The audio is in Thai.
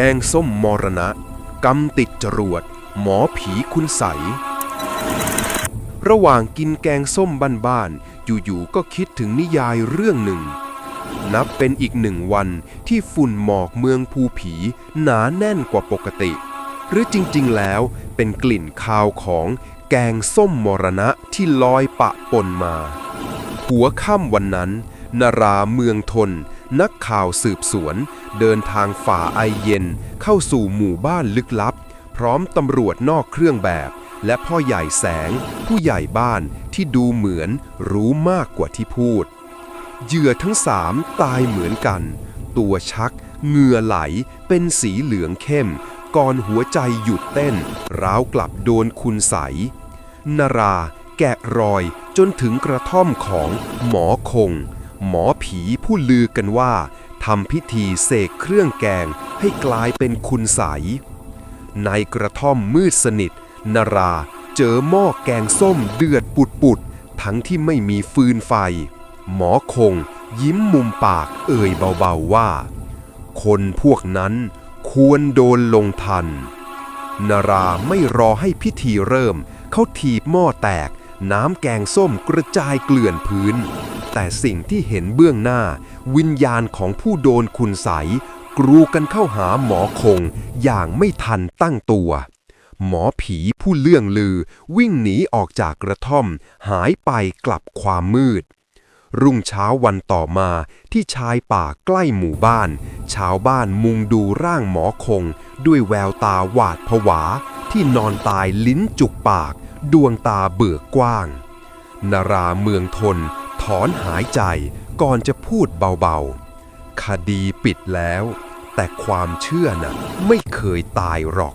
กงส้มมรณะ กำติดจรวด หมอผีคุณใส ระหว่างกินแกงส้มบ้านๆอยู่ๆก็คิดถึงนิยายเรื่องหนึ่ง นับเป็นอีกหนึ่งวันที่ฝุ่นหมอกเมืองภูผี หนาแน่นกว่าปกติ หรือจริงๆแล้วเป็นกลิ่นคาวของแกงส้มมรณะที่ลอยปะปนมา หัวค่ำวันนั้น นาราเมืองทน นักข่าวสืบสวน เดินทางฝ่าไอเย็น เข้าสู่หมู่บ้านลึกลับ พร้อมตำรวจนอกเครื่องแบบ และพ่อใหญ่แสง ผู้ใหญ่บ้านที่ดูเหมือนรู้มากกว่าที่พูด เหยื่อทั้งสามตายเหมือนกัน ตัวชักเหงื่อไหลเป็นสีเหลืองเข้ม ก่อนหัวใจหยุดเต้น ร้าวกลับโดนคุณใสนาราแกะรอยจนถึงกระท่อมของหมอคง หมอผีผู้ลือกันว่าทำพิธีเสกเครื่องแกงให้กลายเป็นคุณใส ในกระท่อมมืดสนิทนาราเจอหม้อแกงส้มเดือดปุดปุดๆทั้งที่ไม่มีฟืนไฟ หมอคงยิ้มมุมปากเอ่ยเบาๆว่า คนพวกนั้นควรโดนลงทันนาราไม่รอให้พิธีเริ่ม เขาถีบหม้อแตก น้ำแกงส้มกระจายเกลื่อนพื้น แต่สิ่งที่เห็นเบื้องหน้า วิญญาณของผู้โดนคุณใสกรูกันเข้าหาหมอคง อย่างไม่ทันตั้งตัว หมอผีผู้เลื่องลือ วิ่งหนีออกจากกระท่อม หายไปกลับความมืด รุ่งเช้าวันต่อมาที่ชายป่าใกล้หมู่บ้าน ชาวบ้านมุงดูร่างหมอคง ด้วยแววตาหวาดผวา ที่นอนตายลิ้นจุกปาก ดวงตาเบิกกว้าง นาราเมืองทน ถอนหายใจก่อนจะพูดเบาๆ คดีปิดแล้ว แต่ความเชื่อน่ะไม่เคยตายหรอก